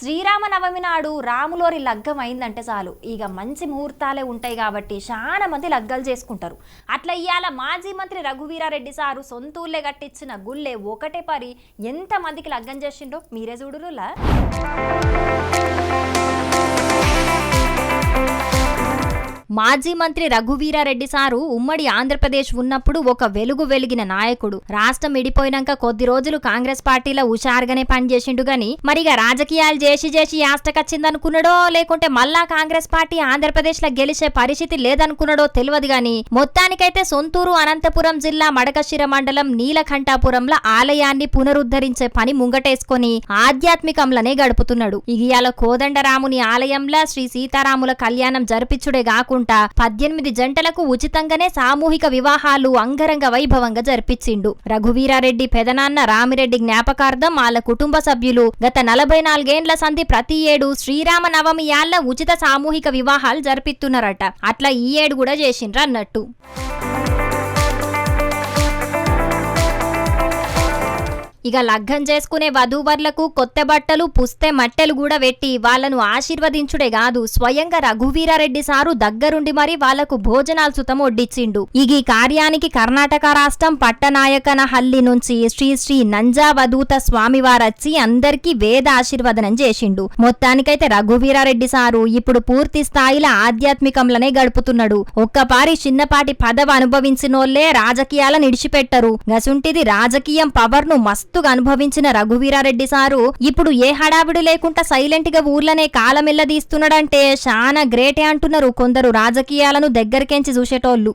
శ్రీరామనవమి నాడు రాములోరి లగ్గం అయిందంటే చాలు. ఇక మంచి ముహూర్తాలే ఉంటాయి కాబట్టి చాలా మంది లగ్గాలు చేసుకుంటారు. అట్లా ఇవాళ మాజీ మంత్రి రఘువీరారెడ్డి సారు సొంతూళ్ళే కట్టించిన గుళ్ళే ఒకటే పరి. ఎంత మందికి లగ్గం చేసిండో మీరే చూడురులా? మాజీ మంత్రి రఘువీరారెడ్డి సారు ఉమ్మడి ఆంధ్రప్రదేశ్ ఉన్నప్పుడు ఒక వెలుగు వెలిగిన నాయకుడు. రాష్ట్రం విడిపోయినాక కొద్ది రోజులు కాంగ్రెస్ పార్టీలో హుషారుగానే పనిచేసిండు గాని మరిగా రాజకీయాలు చేసి చేసి యాస్టకచ్చిందనుకున్నాడో లేకుంటే మళ్ళా కాంగ్రెస్ పార్టీ ఆంధ్రప్రదేశ్లో గెలిచే పరిస్థితి లేదనుకున్నాడో తెలియదు గాని మొత్తానికైతే సొంతూరు అనంతపురం జిల్లా మడకశిర మండలం నీలకంఠాపురంలో ఆలయాన్ని పునరుద్ధరించే పని ముంగటేసుకొని ఆధ్యాత్మికంలోనే గడుపుతున్నాడు. ఇగియాల కోదండరాముని ఆలయంలో శ్రీ సీతారాముల కళ్యాణం జరిపించుడే కాకుండా పద్దెనిమిది జంటలకు ఉచితంగానే సామూహిక వివాహాలు అంగరంగ వైభవంగా జరిపించిండు. రఘువీరారెడ్డి పెదనాన్న రామిరెడ్డి జ్ఞాపకార్థం వాళ్ళ కుటుంబ సభ్యులు గత నలభై నాలుగేండ్ల సంధి ప్రతి ఏడు శ్రీరామ నవమి యాళ్ళ ఉచిత సామూహిక వివాహాలు జరిపిస్తున్నారట అట్లా ఈ ఏడు కూడా చేసిండ్రు అన్నట్టు. ఇక లగ్గం చేసుకునే వధూవర్లకు కొత్త బట్టలు పుస్తే మట్టెలు కూడా పెట్టి వాళ్ళను ఆశీర్వదించుడే కాదు. స్వయంగా రఘువీరారెడ్డి సారు దగ్గరుండి మరి వాళ్ళకు భోజనాలు సుతం వడ్డిచ్చిండు. ఇక ఈ కార్యానికి కర్ణాటక రాష్ట్రం పట్టనాయకనహల్లి నుంచి శ్రీ శ్రీ నంజావధూత స్వామివారచ్చి అందరికీ వేద ఆశీర్వదనం చేసిండు. మొత్తానికైతే రఘువీరారెడ్డి సారు ఇప్పుడు పూర్తి స్థాయిలో ఆధ్యాత్మికంలోనే గడుపుతున్నాడు. ఒక్కపారి చిన్నపాటి పదవి అనుభవించినోళ్ళే రాజకీయాల నిడిచిపెట్టరు. గసుంటిది రాజకీయం పవర్ను మస్తుగా అనుభవించిన రఘువీరారెడ్డి సారు ఇప్పుడు ఏ హడావిడి లేకుండా సైలెంట్గా ఊర్లనే కాలమెల్లదీస్తున్నాడంటే చాలా గ్రేటే అంటున్నారు కొందరు రాజకీయాలను దగ్గరికెంచి చూసేటోళ్ళు.